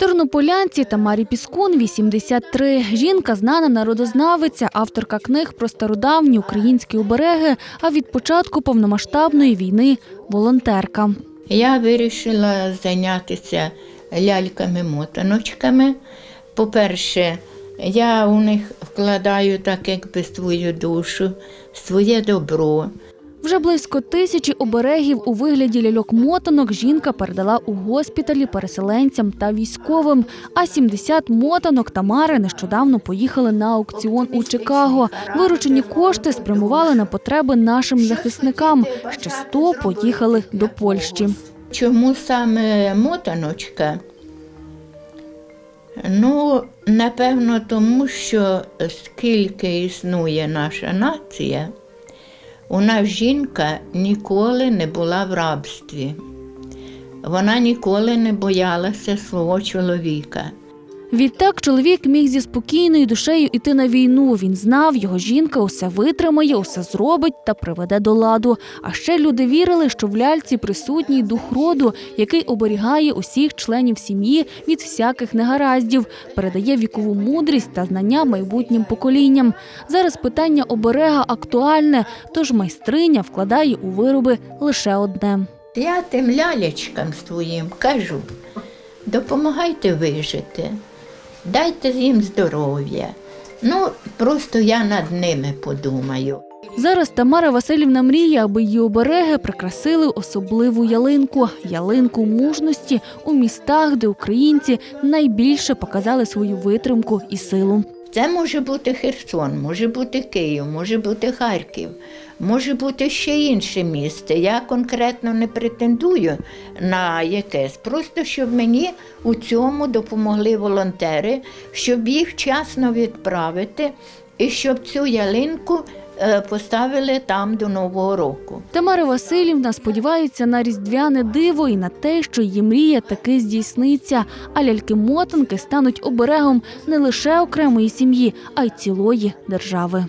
Тернополянці Тамарі Піскун 83. Жінка знана народознавиця, авторка книг про стародавні українські обереги, а від початку повномасштабної війни волонтерка. Я вирішила зайнятися ляльками-мотаночками. По-перше, я у них вкладаю так якби свою душу, своє добро. Вже близько тисячі оберегів у вигляді ляльок-мотанок жінка передала у госпіталі переселенцям та військовим. А 70 мотанок Тамари нещодавно поїхали на аукціон у Чикаго. Виручені кошти спрямували на потреби нашим захисникам. Ще 100 поїхали до Польщі. Чому саме мотаночка? Ну, напевно, тому що скільки існує наша нація, нас жінка ніколи не була в рабстві. Вона ніколи не боялася свого чоловіка. Відтак чоловік міг зі спокійною душею іти на війну. Він знав, його жінка усе витримає, усе зробить та приведе до ладу. А ще люди вірили, що в ляльці присутній дух роду, який оберігає усіх членів сім'ї від всяких негараздів, передає вікову мудрість та знання майбутнім поколінням. Зараз питання оберега актуальне, тож майстриня вкладає у вироби лише одне. Я тим лялечкам своїм кажу, допомагайте вижити, дайте їм здоров'я. Ну, просто я над ними подумаю. Зараз Тамара Васильівна мріє, аби її обереги прикрасили особливу ялинку ялинку мужності у містах, де українці найбільше показали свою витримку і силу. Це може бути Херсон, може бути Київ, може бути Харків, може бути ще інше місце. Я конкретно не претендую на якесь. Просто щоб мені у цьому допомогли волонтери, щоб їх вчасно відправити і щоб цю ялинку поставили там до Нового року. Тамара Васильівна сподівається на різдвяне диво і на те, що її мрія таки здійсниться. А ляльки-мотанки стануть оберегом не лише окремої сім'ї, а й цілої держави.